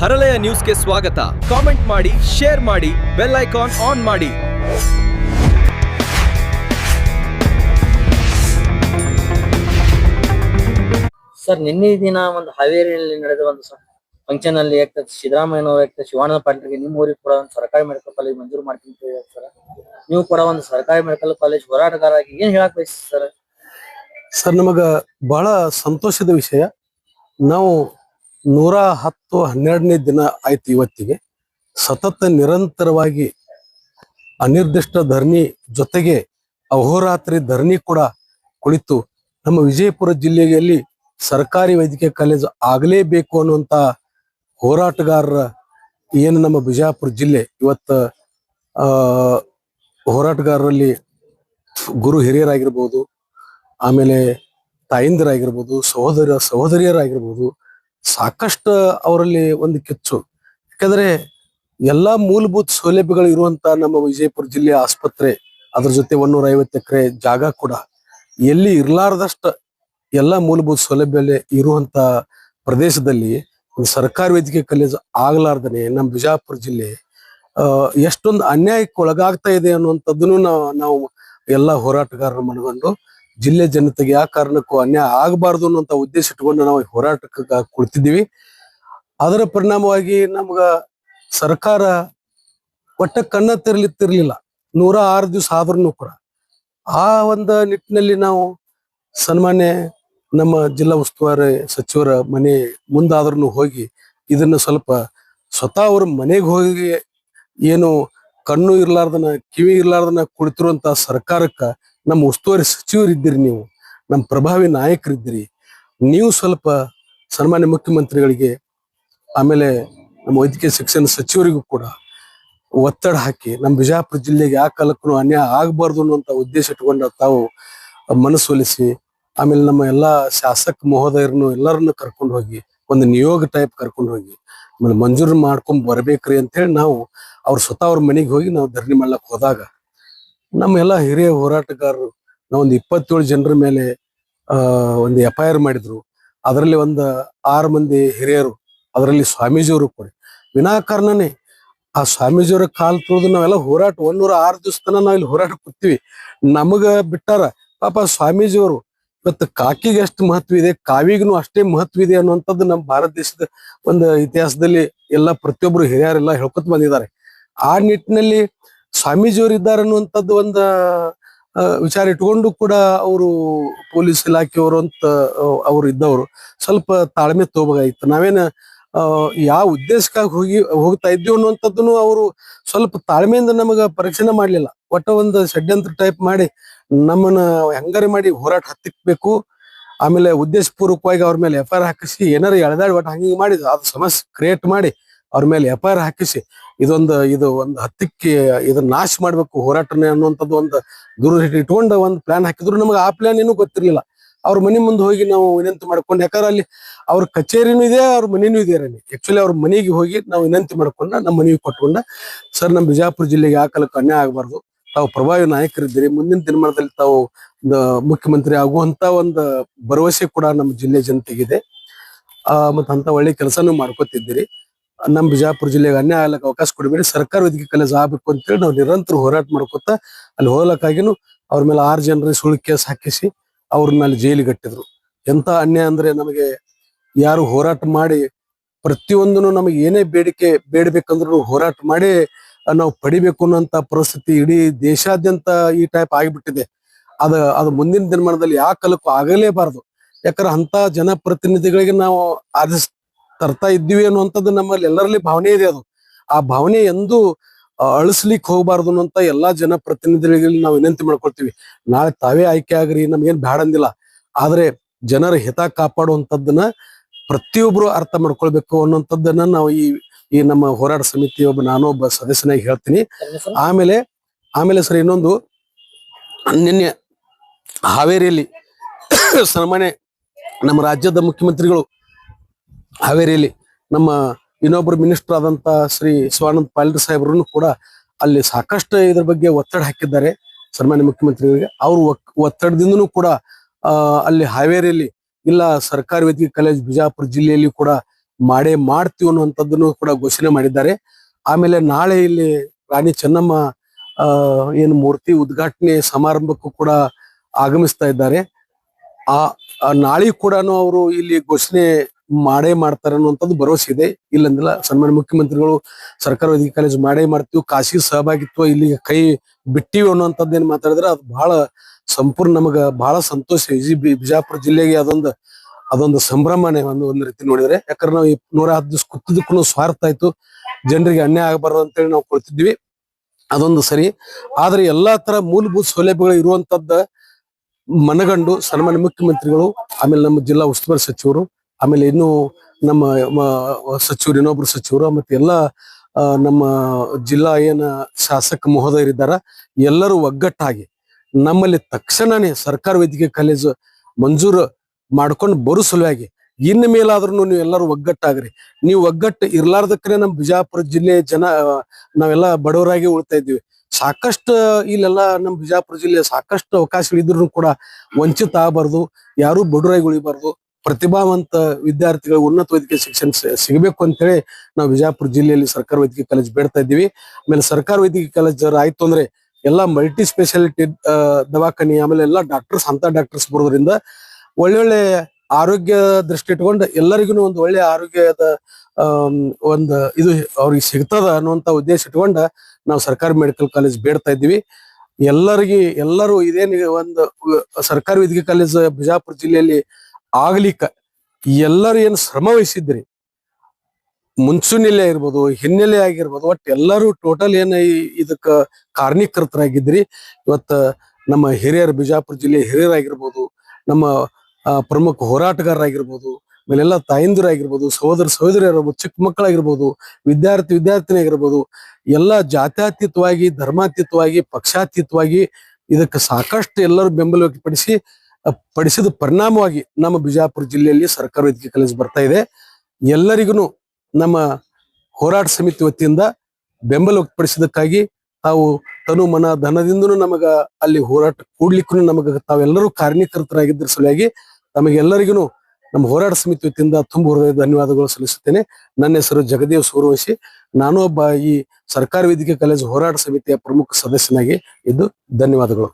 ಹರಳೆಯ ನ್ಯೂಸ್ಗೆ ಸ್ವಾಗತ. ಕಾಮೆಂಟ್ ಮಾಡಿ ಶೇರ್ ಮಾಡಿ ಬೆಲ್ ಐಕಾನ್ ಆನ್ ಮಾಡಿ. ಸರ್ ನಿನ್ನೆ ದಿನ ಒಂದು ಹಾವೇರಿಯಲ್ಲಿ ನಡೆದ ಒಂದು ಫಂಕ್ಷನ್ ಅಲ್ಲಿ ಸಿದ್ದರಾಮಯ್ಯನವರು ಸಿದ್ದರಾಮಯ್ಯ ವ್ಯಕ್ತ ಶಿವಾನಂದ ಪಾಟೀಲ್ಗೆ ನಿಮ್ಮ ಊರಿಗೆ ಕೂಡ ಒಂದು ಸರ್ಕಾರಿ ಮೆಡಿಕಲ್ ಕಾಲೇಜ್ ಮಂಜೂರು ಮಾಡ್ತೀನಿ ಅಂತ ಹೇಳಿದ್ರು ಸರ್. ನೀವು ಕೂಡ ಒಂದು ಸರ್ಕಾರಿ ಮೆಡಿಕಲ್ ಕಾಲೇಜ್ ಹೋರಾಟಗಾರಾಗಿ ಏನ್ ಹೇಳಕ್ ಬಯಸ್ತೀರಿ ಸರ್? ಸರ್ ನಮಗ ಬಹಳ ಸಂತೋಷದ ವಿಷಯ. ನಾವು ನೂರ ಹತ್ತು ಹನ್ನೆರಡನೇ ದಿನ ಆಯ್ತು ಇವತ್ತಿಗೆ. ಸತತ ನಿರಂತರವಾಗಿ ಅನಿರ್ದಿಷ್ಟ ಧರಣಿ ಜೊತೆಗೆ ಅಹೋರಾತ್ರಿ ಧರಣಿ ಕೂಡ ಕುಳಿತು ನಮ್ಮ ವಿಜಯಪುರ ಜಿಲ್ಲೆಯಲ್ಲಿ ಸರ್ಕಾರಿ ವೈದ್ಯಕೀಯ ಕಾಲೇಜು ಆಗಲೇಬೇಕು ಅನ್ನುವಂತ ಹೋರಾಟಗಾರರ ಏನು ನಮ್ಮ ಬಿಜಾಪುರ ಜಿಲ್ಲೆ ಇವತ್ತ ಹೋರಾಟಗಾರರಲ್ಲಿ ಗುರು ಹಿರಿಯರಾಗಿರ್ಬೋದು, ಆಮೇಲೆ ತಾಯಂದಿರಾಗಿರ್ಬೋದು, ಸಹೋದರ, ಸಹೋದರಿಯರಾಗಿರ್ಬೋದು ಸಾಕಷ್ಟು ಅವರಲ್ಲಿ ಒಂದು ಕಿಚ್ಚು. ಯಾಕಂದ್ರೆ ಎಲ್ಲಾ ಮೂಲಭೂತ ಸೌಲಭ್ಯಗಳು ಇರುವಂತ ನಮ್ಮ ವಿಜಯಪುರ ಜಿಲ್ಲೆ ಆಸ್ಪತ್ರೆ, ಅದ್ರ ಜೊತೆ ಒಂದೂರ ಐವತ್ತು ಎಕರೆ ಜಾಗ ಕೂಡ ಎಲ್ಲಿ ಇರ್ಲಾರ್ದಷ್ಟ ಎಲ್ಲಾ ಮೂಲಭೂತ ಸೌಲಭ್ಯ ಇರುವಂತ ಪ್ರದೇಶದಲ್ಲಿ ಒಂದು ಸರ್ಕಾರಿ ವೈದ್ಯಕೀಯ ಕಾಲೇಜ್ ಆಗ್ಲಾರ್ದನೆ ನಮ್ಮ ಬಿಜಾಪುರ ಜಿಲ್ಲೆ ಎಷ್ಟೊಂದು ಅನ್ಯಾಯಕ್ಕೆ ಒಳಗಾಗ್ತಾ ಇದೆ ಅನ್ನುವಂಥದ್ದನ್ನು ನಾವು ನಾವು ಎಲ್ಲಾ ಹೋರಾಟಗಾರರು ಮನಗಂಡು ಜಿಲ್ಲೆ ಜನತೆಗೆ ಯಾವ ಕಾರಣಕ್ಕೂ ಅನ್ಯಾಯ ಆಗಬಾರ್ದು ಅನ್ನುವಂತ ಉದ್ದೇಶ ಇಟ್ಕೊಂಡು ನಾವು ಹೋರಾಟಕ್ಕೆ ಕುಳಿತಿದ್ದೀವಿ. ಅದರ ಪರಿಣಾಮವಾಗಿ ನಮ್ಗ ಸರ್ಕಾರ ಒಟ್ಟ ಕಣ್ಣ ತೆರಲಿತ್ತಿರ್ಲಿಲ್ಲ. ನೂರ ಆರು ದಿವಸ ಆದ್ರೂ ಕೂಡ. ಆ ಒಂದು ನಿಟ್ಟಿನಲ್ಲಿ ನಾವು ಸನ್ಮಾನ್ಯ ನಮ್ಮ ಜಿಲ್ಲಾ ಉಸ್ತುವಾರಿ ಸಚಿವರ ಮನೆ ಮುಂದಾದ್ರೂ ಹೋಗಿ ಇದನ್ನ ಸ್ವಲ್ಪ ಸ್ವತಃ ಅವ್ರ ಮನೆಗೆ ಹೋಗಿ ಏನು ಕಣ್ಣು ಇರ್ಲಾರ್ದನ ಕಿವಿ ಇರ್ಲಾರ್ದನ ಕುಳಿತಿರುವಂತ ಸರ್ಕಾರಕ್ಕ ನಮ್ಮ ಉಸ್ತುವಾರಿ ಸಚಿವರಿದ್ದೀರಿ ನೀವು, ನಮ್ಮ ಪ್ರಭಾವಿ ನಾಯಕರಿದ್ದೀರಿ. ನೀವು ಸ್ವಲ್ಪ ಸನ್ಮಾನ್ಯ ಮುಖ್ಯಮಂತ್ರಿಗಳಿಗೆ, ಆಮೇಲೆ ನಮ್ಮ ವೈದ್ಯಕೀಯ ಶಿಕ್ಷಣ ಸಚಿವರಿಗೂ ಕೂಡ ಒತ್ತಡ ಹಾಕಿ, ನಮ್ಮ ಬಿಜಾಪುರ ಜಿಲ್ಲೆಗೆ ಆ ಕಾಲಕ್ಕೂ ಅನ್ಯಾಯ ಆಗಬಾರ್ದು ಅನ್ನುವಂಥ ಉದ್ದೇಶ ಇಟ್ಕೊಂಡ ತಾವು ಮನಸ್ಸೊಲಿಸಿ ಆಮೇಲೆ ನಮ್ಮ ಎಲ್ಲಾ ಶಾಸಕ ಮಹೋದಯರನ್ನು ಎಲ್ಲರನ್ನು ಕರ್ಕೊಂಡು ಹೋಗಿ, ಒಂದು ನಿಯೋಗ ಟೈಪ್ ಕರ್ಕೊಂಡು ಹೋಗಿ, ಆಮೇಲೆ ಮಂಜೂರು ಮಾಡ್ಕೊಂಡ್ ಬರಬೇಕ್ರಿ ಅಂತ ಹೇಳಿ ನಾವು ಅವ್ರ ಸ್ವತಃ ಅವ್ರ ಮನೆಗೆ ಹೋಗಿ ನಾವು ಧರಣಿ ಮಾಡ್ಲಕ್ ಹೋದಾಗ ನಮ್ಮ ಎಲ್ಲ ಹಿರಿಯ ಹೋರಾಟಗಾರರು, ನಾವೊಂದು ಇಪ್ಪತ್ತೇಳು ಜನರ ಮೇಲೆ ಒಂದು ಎಫ್ ಐ ಆರ್ ಮಾಡಿದ್ರು. ಅದರಲ್ಲಿ ಒಂದು ಆರು ಮಂದಿ ಹಿರಿಯರು, ಅದರಲ್ಲಿ ಸ್ವಾಮೀಜಿಯವರು ಕೂಡ. ವಿನಾಕಾರಣನೇ, ಆ ಸ್ವಾಮೀಜಿಯವರ ಕಾಲ್ ತುಳಿದು ನಾವೆಲ್ಲ ಹೋರಾಟ, ಒಂದೂರ ಆರು ದಿವಸ ತನ ನಾವ್ ಇಲ್ಲಿ ಹೋರಾಟ ಕೂತೀವಿ ನಮಗ ಬಿಟ್ಟಾರ, ಪಾಪ ಸ್ವಾಮೀಜಿಯವರು, ಇವತ್ತು ಕಾಕಿಗೆ ಎಷ್ಟು ಮಹತ್ವ ಇದೆ ಕಾವಿಗೂ ಅಷ್ಟೇ ಮಹತ್ವ ಇದೆ ಅನ್ನುವಂಥದ್ದು ನಮ್ಮ ಭಾರತ ದೇಶದ ಒಂದು ಇತಿಹಾಸದಲ್ಲಿ ಎಲ್ಲ ಪ್ರತಿಯೊಬ್ಬರು ಹಿರಿಯರೆಲ್ಲ ಹೇಳ್ಕೊತ ಬಂದಿದ್ದಾರೆ. ಆ ನಿಟ್ಟಿನಲ್ಲಿ ಸ್ವಾಮೀಜಿಯವರು ಇದ್ದಾರೆ ಅನ್ನುವಂಥದ್ದು ಒಂದು ವಿಚಾರ ಇಟ್ಕೊಂಡು ಕೂಡ ಅವರು ಪೊಲೀಸ್ ಇಲಾಖೆಯವರು ಅಂತ ಅವ್ರು ಇದ್ದವರು ಸ್ವಲ್ಪ ತಾಳ್ಮೆ ತಗೋಬೇಕಾಗಿತ್ತು. ನಾವೇನು ಯಾವ ಉದ್ದೇಶಕ್ಕಾಗಿ ಹೋಗಿ, ಹೋಗ್ತಾ ಇದ್ದೀವಿ ಅನ್ನುವಂಥದ್ದನ್ನು ಅವರು ಸ್ವಲ್ಪ ತಾಳ್ಮೆಯಿಂದ ನಮಗ ಪರೀಕ್ಷೆನೆ ಮಾಡ್ಲಿಲ್ಲ. ಒಟ್ಟ ಒಂದು ಷಡ್ಯಂತ್ರ ಟೈಪ್ ಮಾಡಿ ನಮ್ಮನ್ನ ಹೆಂಗಾರಿ ಮಾಡಿ ಹೋರಾಟ ಹತ್ತಿಕ್ಬೇಕು. ಆಮೇಲೆ ಉದ್ದೇಶಪೂರ್ವಕವಾಗಿ ಅವ್ರ ಮೇಲೆ ಎಫ್ ಐ ಆರ್ ಹಾಕಿಸಿ, ಏನಾರು ಎಳೆದಾಡಿ ಒಟ್ಟು ಹಂಗೆ ಮಾಡಿದ್ರು. ಅದು ಸಮಸ್ಯೆ ಕ್ರಿಯೇಟ್ ಮಾಡಿ ಅವ್ರ ಮೇಲೆ ಎಫ್ ಐ ಆರ್ ಹಾಕಿಸಿ ಇದೊಂದು, ಇದು ಒಂದು ಹತ್ತಿಕ್ಕೆ, ಇದನ್ನ ನಾಶ ಮಾಡ್ಬೇಕು ಹೋರಾಟನೇ ಅನ್ನುವಂಥದ್ದು ಒಂದು ದುರು ಇಟ್ಕೊಂಡು ಒಂದು ಪ್ಲಾನ್ ಹಾಕಿದ್ರು. ನಮಗೆ ಆ ಪ್ಲಾನ್ ಏನೂ ಗೊತ್ತಿರ್ಲಿಲ್ಲ. ಅವ್ರ ಮನೆ ಮುಂದೆ ಹೋಗಿ ನಾವು ವಿನಂತಿ ಮಾಡ್ಕೊಂಡು, ಯಾಕಂದ್ರೆ ಅಲ್ಲಿ ಅವ್ರ ಕಚೇರಿನೂ ಇದೆ, ಅವ್ರ ಮನೆಯೂ ಇದೆ ರೀ ಆಕ್ಚುಲಿ ಅವ್ರ ಮನೆಗೆ ಹೋಗಿ ನಾವು ವಿನಂತಿ ಮಾಡ್ಕೊಂಡ, ನಮ್ಮ ಮನೆಗೆ ಕೊಟ್ಕೊಂಡ, ಸರ್ ನಮ್ಮ ಬಿಜಾಪುರ ಜಿಲ್ಲೆಗೆ ಆ ಕಾಲಕ್ಕೆ ಅನ್ಯಾಯ ಆಗಬಾರ್ದು. ತಾವು ಪ್ರಭಾವಿ ನಾಯಕರಿದ್ದೀರಿ. ಮುಂದಿನ ದಿನಮಾನದಲ್ಲಿ ತಾವು ಮುಖ್ಯಮಂತ್ರಿ ಆಗುವಂತ ಒಂದು ಭರವಸೆ ಕೂಡ ನಮ್ಮ ಜಿಲ್ಲೆ ಜನತೆಗಿದೆ. ಆ ಮತ್ತ ಅಂತ ಒಳ್ಳೆ ಕೆಲಸನೂ ಮಾಡ್ಕೊತಿದ್ದೀರಿ. ನಮ್ಮ ಬಿಜಾಪುರ ಜಿಲ್ಲೆಗೆ ಅನ್ಯಾಯ ಆಗ್ಲಕ್ಕೆ ಅವಕಾಶ ಕೊಡಬೇಡಿ. ಸರ್ಕಾರ ವೈದ್ಯಕೀಯ ಕಾಲೇಜ್ ಆಗ್ಬೇಕು ಅಂತೇಳಿ ನಾವು ನಿರಂತರ ಹೋರಾಟ ಮಾಡ್ಕೊತ ಅಲ್ಲಿ ಹೋಗ್ಲಕ್ಕಾಗಿನೂ ಅವ್ರ ಮೇಲೆ ಆರು ಜನರ ಸುಳ್ಳು ಕೇಸ್ ಹಾಕಿಸಿ ಅವ್ರನ್ನ ಅಲ್ಲಿ ಜೈಲಿಗೆ ಕಟ್ಟಿದ್ರು. ಎಂತ ಅನ್ಯಾಯ ಅಂದ್ರೆ ನಮಗೆ ಯಾರು ಹೋರಾಟ ಮಾಡಿ ಪ್ರತಿಯೊಂದನ್ನು ನಮಗೆ ಏನೇ ಬೇಡಿಕೆ ಬೇಡಬೇಕಂದ್ರೂ ಹೋರಾಟ ಮಾಡಿ ನಾವು ಪಡಿಬೇಕು ಅನ್ನೋಂತ ಪರಿಸ್ಥಿತಿ ಇಡೀ ದೇಶಾದ್ಯಂತ ಈ ಟೈಪ್ ಆಗಿಬಿಟ್ಟಿದೆ. ಅದ, ಅದು ಮುಂದಿನ ದಿನಮಾನದಲ್ಲಿ ಯಾವ ಕಾಲಕ್ಕೂ ಆಗಲೇಬಾರದು. ಯಾಕಂದ್ರೆ ಅಂತ ಜನಪ್ರತಿನಿಧಿಗಳಿಗೆ ನಾವು ಆದೇಶ ತರ್ತಾ ಇದ್ದೀವಿ ಅನ್ನುವಂಥದ್ದು ನಮ್ಮಲ್ಲಿ ಎಲ್ಲರಲ್ಲಿ ಭಾವನೆ ಇದೆ ಅದು. ಆ ಭಾವನೆ ಎಂದು ಅಳಿಸ್ಲಿಕ್ಕೆ ಹೋಗಬಾರ್ದು ಅನ್ನುವಂತ ಎಲ್ಲಾ ಜನಪ್ರತಿನಿಧಿಗಳಿಗೆ ನಾವು ವಿನಂತಿ ಮಾಡ್ಕೊಳ್ತೀವಿ. ನಾಳೆ ತಾವೇ ಆಯ್ಕೆ ಆಗ್ರಿ ನಮ್ಗೇನ್ ಬೇಡಂದಿಲ್ಲ ಆದ್ರೆ ಜನರ ಹಿತ ಕಾಪಾಡುವಂಥದ್ದನ್ನ ಪ್ರತಿಯೊಬ್ರು ಅರ್ಥ ಮಾಡ್ಕೊಳ್ಬೇಕು ಅನ್ನುವಂಥದ್ದನ್ನ ನಾವು ಈ ಈ ನಮ್ಮ ಹೋರಾಟ ಸಮಿತಿ ಒಬ್ಬ ನಾನು ಒಬ್ಬ ಸದಸ್ಯನಾಗಿ ಹೇಳ್ತೀನಿ. ಆಮೇಲೆ ಆಮೇಲೆ ಸರ್ ಇನ್ನೊಂದು ನಿನ್ನೆ ಹಾವೇರಿಯಲ್ಲಿ ಸನ್ಮಾನ್ಯ ನಮ್ಮ ರಾಜ್ಯದ ಮುಖ್ಯಮಂತ್ರಿಗಳು ಹಾವೇರಿಯಲ್ಲಿ ನಮ್ಮ ಇನ್ನೊಬ್ಬರು ಮಿನಿಸ್ಟರ್ ಆದಂತ ಶ್ರೀ ಶಿವಾನಂದ ಪಾಟೀಲ್ ಸಾಹೇಬ್ರು ಕೂಡ ಅಲ್ಲಿ ಸಾಕಷ್ಟು ಇದ್ರ ಬಗ್ಗೆ ಒತ್ತಡ ಹಾಕಿದ್ದಾರೆ ಸನ್ಮಾನ್ಯ ಮುಖ್ಯಮಂತ್ರಿಗಳಿಗೆ. ಅವರು ಒತ್ತಡದಿಂದನೂ ಕೂಡ ಅಲ್ಲಿ ಹಾವೇರಿಯಲ್ಲಿ ಇಲ್ಲ ಸರ್ಕಾರಿ ವೈದ್ಯಕೀಯ ಕಾಲೇಜ್ ಬಿಜಾಪುರ ಜಿಲ್ಲೆಯಲ್ಲಿ ಕೂಡ ಮಾಡೇ ಮಾಡ್ತೀವಿ ಅನ್ನುವಂಥದ್ದನ್ನು ಕೂಡ ಘೋಷಣೆ ಮಾಡಿದ್ದಾರೆ. ಆಮೇಲೆ ನಾಳೆ ಇಲ್ಲಿ ರಾಣಿ ಚೆನ್ನಮ್ಮ ಏನು ಮೂರ್ತಿ ಉದ್ಘಾಟನೆ ಸಮಾರಂಭಕ್ಕೂ ಕೂಡ ಆಗಮಿಸ್ತಾ ಇದ್ದಾರೆ. ಆ ನಾಳೆ ಕೂಡ ಅವರು ಇಲ್ಲಿ ಘೋಷಣೆ ಮಾಡೇ ಮಾಡ್ತಾರೆ ಅನ್ನುವಂಥದ್ದು ಭರವಸೆ ಇದೆ. ಇಲ್ಲಂದಿಲ್ಲ ಸನ್ಮಾನ್ಯ ಮುಖ್ಯಮಂತ್ರಿಗಳು ಸರ್ಕಾರ ವೈದ್ಯಕೀಯ ಕಾಲೇಜ್ ಮಾಡೇ ಮಾಡ್ತೀವಿ, ಖಾಸಗಿ ಸಹಭಾಗಿತ್ವ ಇಲ್ಲಿ ಕೈ ಬಿಟ್ಟಿವಿ ಅನ್ನುವಂಥದ್ದು ಏನ್ ಮಾತಾಡಿದ್ರೆ ಅದು ಬಹಳ ಸಂಪೂರ್ಣ ನಮಗ ಬಹಳ ಸಂತೋಷ. ಬಿ- ಬಿಜಾಪುರ ಜಿಲ್ಲೆಗೆ ಅದೊಂದು ಅದೊಂದು ಸಂಭ್ರಮನೆ ಒಂದು ಒಂದು ರೀತಿ ನೋಡಿದ್ರೆ. ಯಾಕಂದ್ರೆ ನಾವು ನೂರ ಹತ್ತು ದಿವಸ ಕುತ್ತಿದ್ದಕ್ಕೂ ಸ್ವಾರ್ಥ ಆಯ್ತು. ಜನರಿಗೆ ಅನ್ಯಾಯ ಆಗಬಾರ್ದು ಅಂತೇಳಿ ನಾವು ಕೊಡ್ತಿದ್ವಿ ಅದೊಂದು ಸರಿ. ಆದ್ರೆ ಎಲ್ಲಾ ತರ ಮೂಲಭೂತ ಸೌಲಭ್ಯಗಳು ಇರುವಂತದ್ದ ಮನಗಂಡು ಸನ್ಮಾನ್ಯ ಮುಖ್ಯಮಂತ್ರಿಗಳು, ಆಮೇಲೆ ನಮ್ಮ ಜಿಲ್ಲಾ ಉಸ್ತುವಾರಿ ಸಚಿವರು ಆಮೇಲೆ ಇನ್ನು ನಮ್ಮ ಸಚಿವರು, ಇನ್ನೊಬ್ರು ಸಚಿವರು, ಮತ್ತೆ ಎಲ್ಲ ನಮ್ಮ ಜಿಲ್ಲಾ ಏನ ಶಾಸಕ ಮಹೋದಯರಿದ್ದಾರ ಎಲ್ಲರೂ ಒಗ್ಗಟ್ಟಾಗಿ ನಮ್ಮಲ್ಲಿ ತಕ್ಷಣನೇ ಸರ್ಕಾರ ವೈದ್ಯಕೀಯ ಕಾಲೇಜು ಮಂಜೂರು ಮಾಡ್ಕೊಂಡು ಬರೋ ಸಲುವಾಗಿ ಇನ್ನು ಮೇಲಾದ್ರೂ ನೀವು ಎಲ್ಲರೂ ಒಗ್ಗಟ್ಟಾಗ್ರಿ. ನೀವು ಒಗ್ಗಟ್ಟು ಇರ್ಲಾರ್ದಕ್ಕನೆ ನಮ್ಮ ಬಿಜಾಪುರ ಜಿಲ್ಲೆ ಜನ, ನಾವೆಲ್ಲ ಬಡವರಾಗಿ ಉಳ್ತಾ ಇದ್ದೀವಿ. ಸಾಕಷ್ಟು ಇಲ್ಲೆಲ್ಲ ನಮ್ಮ ಬಿಜಾಪುರ ಜಿಲ್ಲೆ ಸಾಕಷ್ಟು ಅವಕಾಶಗಳಿದ್ರು ಕೂಡ ವಂಚಿತ ಆಗಬಾರ್ದು, ಯಾರು ಬಡವರಾಗಿ ಉಳಿಬಾರ್ದು. ಪ್ರತಿಭಾವಂತ ವಿದ್ಯಾರ್ಥಿಗಳು ಉನ್ನತ ವೈದ್ಯಕೀಯ ಶಿಕ್ಷಣ ಸಿಗಬೇಕು ಅಂತ ಹೇಳಿ ನಾವು ವಿಜಯಪುರ ಜಿಲ್ಲೆಯಲ್ಲಿ ಸರ್ಕಾರ ವೈದ್ಯಕೀಯ ಕಾಲೇಜ್ ಬೇಡ್ತಾ ಇದ್ದೀವಿ. ಆಮೇಲೆ ಸರ್ಕಾರ ವೈದ್ಯಕೀಯ ಕಾಲೇಜ್ ಆಯ್ತು ಅಂದ್ರೆ ಎಲ್ಲಾ ಮಲ್ಟಿ ಸ್ಪೆಷಾಲಿಟಿ ದವಾಖಾನೆ, ಆಮೇಲೆ ಎಲ್ಲಾ ಡಾಕ್ಟರ್ಸ್ ಅಂತ ಡಾಕ್ಟರ್ಸ್ ಬರೋದ್ರಿಂದ ಒಳ್ಳೊಳ್ಳೆ ಆರೋಗ್ಯ ದೃಷ್ಟಿ ಇಟ್ಕೊಂಡು ಎಲ್ಲರಿಗೂ ಒಂದು ಒಳ್ಳೆ ಆರೋಗ್ಯದ ಒಂದು ಇದು ಅವ್ರಿಗೆ ಸಿಗ್ತದ ಅನ್ನುವಂತ ಉದ್ದೇಶ ಇಟ್ಕೊಂಡ ನಾವು ಸರ್ಕಾರಿ ಮೆಡಿಕಲ್ ಕಾಲೇಜ್ ಬೇಡ್ತಾ ಇದ್ದೀವಿ. ಎಲ್ಲರಿಗೆ, ಎಲ್ಲರೂ ಇದೇನು ಒಂದು, ಸರ್ಕಾರಿ ವೈದ್ಯಕೀಯ ಕಾಲೇಜ್ ಬಿಜಾಪುರ ಜಿಲ್ಲೆಯಲ್ಲಿ ಆಗ್ಲಿಕ್ಕ. ಎಲ್ಲರೂ ಏನು ಶ್ರಮ ವಹಿಸಿದ್ರಿ? ಮುಂಚೂಣಿಲೆ ಆಗಿರ್ಬೋದು ಹಿನ್ನೆಲೆ ಆಗಿರ್ಬೋದು ಒಟ್ಟು ಎಲ್ಲರೂ ಟೋಟಲ್ ಏನು ಇದಕ್ಕ ಕಾರಣೀಕರ್ತರಾಗಿದ್ರಿ ಇವತ್ತ ನಮ್ಮ ಹಿರಿಯರು ಬಿಜಾಪುರ ಜಿಲ್ಲೆ ಹಿರಿಯರಾಗಿರ್ಬೋದು, ನಮ್ಮ ಪ್ರಮುಖ ಹೋರಾಟಗಾರರಾಗಿರ್ಬೋದು ಆಮೇಲೆಲ್ಲ ತಾಯಂದಿರಾಗಿರ್ಬೋದು, ಸಹೋದರ ಸಹೋದರಿಯರಾಗಿರ್ಬೋದು, ಚಿಕ್ಕ ಮಕ್ಕಳಾಗಿರ್ಬೋದು, ವಿದ್ಯಾರ್ಥಿ ವಿದ್ಯಾರ್ಥಿನಿ ಆಗಿರ್ಬೋದು ಎಲ್ಲ ಜಾತ್ಯಾತೀತವಾಗಿ, ಧರ್ಮಾತೀತವಾಗಿ, ಪಕ್ಷಾತೀತವಾಗಿ ಇದಕ್ಕೆ ಸಾಕಷ್ಟು ಎಲ್ಲರೂ ಬೆಂಬಲ ವ್ಯಕ್ತಪಡಿಸಿ ಪಡಿಸಿದ ಪರಿಣಾಮವಾಗಿ ನಮ್ಮ ಬಿಜಾಪುರ ಜಿಲ್ಲೆಯಲ್ಲಿ ಸರ್ಕಾರ ವೈದ್ಯಕೀಯ ಕಾಲೇಜ್ ಬರ್ತಾ ಇದೆ. ಎಲ್ಲರಿಗೂ ನಮ್ಮ ಹೋರಾಟ ಸಮಿತಿ ವತಿಯಿಂದ ಬೆಂಬಲ ವ್ಯಕ್ತಪಡಿಸಿದಕ್ಕಾಗಿ ತಾವು ತನು ಮನ ಧನದಿಂದನೂ ನಮಗ ಅಲ್ಲಿ ಹೋರಾಟ ಕೂಡ್ಲಿಕ್ಕೂ ನಮಗ ತಾವೆಲ್ಲರೂ ಕಾರ್ಯಕರ್ತರಾಗಿದ್ದರ ಸಲುವಾಗಿ ತಮಗೆಲ್ಲರಿಗೂ ನಮ್ಮ ಹೋರಾಟ ಸಮಿತಿ ವತಿಯಿಂದ ತುಂಬ ಹೃದಯ ಧನ್ಯವಾದಗಳು ಸಲ್ಲಿಸುತ್ತೇನೆ. ನನ್ನ ಹೆಸರು ಜಗದೇವ್ ಸೂರ್ಯವಂಶಿ. ನಾನು ಒಬ್ಬ ಈ ಸರ್ಕಾರಿ ವೈದ್ಯಕೀಯ ಕಾಲೇಜು ಹೋರಾಟ ಸಮಿತಿಯ ಪ್ರಮುಖ ಸದಸ್ಯನಾಗಿ ಇದ್ದು ಧನ್ಯವಾದಗಳು.